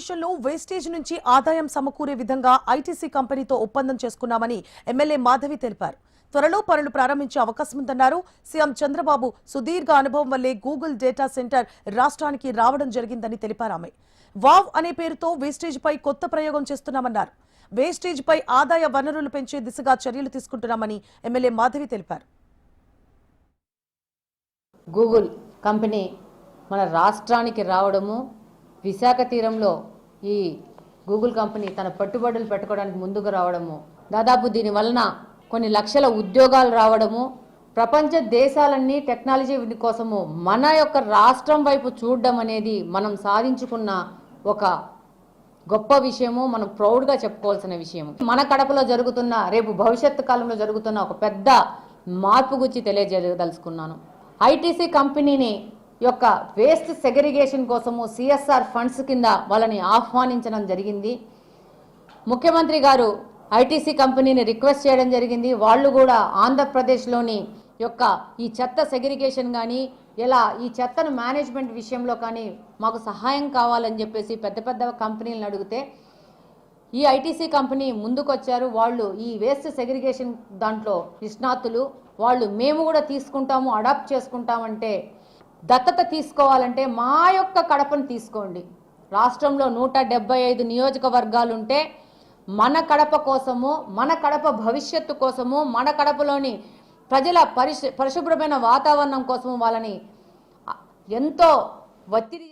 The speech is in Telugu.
విషయంలో వేస్టేజ్ నుంచి ఆదాయం సమకూరే విధంగా ఐటీసీ కంపెనీతో ఒప్పందం చేసుకున్నామని ఎమ్మెల్యే మాధవి తెలిపారు. త్వరలో పనులు ప్రారంభించే అవకాశం ఉందన్నారు. సీఎం చంద్రబాబు సుదీర్ఘ అనుభవం వల్లే గూగుల్ డేటా సెంటర్ రాష్ట్రానికి రావడం జరిగిందని తెలిపారు ఆమె. వావ్ అనే పేరుతో వేస్టేజ్ పై కొత్త ప్రయోగం చేస్తున్నామన్నారు. వేస్టేజ్ పై ఆదాయ వనరులు పెంచే దిశగా చర్యలు తీసుకుంటున్నామని ఎమ్మెల్యే మాధవి తెలిపారు. గూగుల్ కంపెనీ మన రాష్ట్రానికి రావడము విశాఖ తీరంలో ఈ గూగుల్ కంపెనీ తన పెట్టుబడులు పెట్టుకోవడానికి ముందుకు రావడము దాదాపు దీని వలన కొన్ని లక్షల ఉద్యోగాలు రావడము ప్రపంచ దేశాలన్నీ టెక్నాలజీ కోసము మన యొక్క రాష్ట్రం వైపు చూడడం అనేది మనం సాధించుకున్న ఒక గొప్ప విషయము మనం ప్రౌడ్గా చెప్పుకోవాల్సిన విషయము. మన కడపలో జరుగుతున్న రేపు భవిష్యత్తు కాలంలో జరుగుతున్న ఒక పెద్ద మార్పు గురించి తెలియజేయదలుచుకున్నాను. ఐటీసీ కంపెనీని యొక్క వేస్ట్ సెగ్రిగేషన్ కోసము సిఎస్ఆర్ ఫండ్స్ కింద వాళ్ళని ఆహ్వానించడం జరిగింది. ముఖ్యమంత్రి గారు ఐటీసీ కంపెనీని రిక్వెస్ట్ చేయడం జరిగింది. వాళ్ళు కూడా ఆంధ్రప్రదేశ్లోని యొక్క ఈ చెత్త సెగ్రిగేషన్ కానీ ఇలా ఈ చెత్తను మేనేజ్మెంట్ విషయంలో కానీ మాకు సహాయం కావాలని చెప్పేసి పెద్ద పెద్ద కంపెనీలను అడిగితే ఈ ఐటీసీ కంపెనీ ముందుకొచ్చారు. వాళ్ళు ఈ వేస్ట్ సెగ్రిగేషన్ దాంట్లో నిష్ణాతులు. వాళ్ళు మేము కూడా తీసుకుంటాము అడాప్ట్ చేసుకుంటామంటే దత్తత తీసుకోవాలంటే మా యొక్క కడపను తీసుకోండి. రాష్ట్రంలో నూట డెబ్బై ఐదు నియోజకవర్గాలు ఉంటే మన కడప కోసము మన కడప భవిష్యత్తు కోసము మన కడపలోని ప్రజల పరిశు పరిశుభ్రమైన వాతావరణం కోసము వాళ్ళని ఎంతో ఒత్తిడి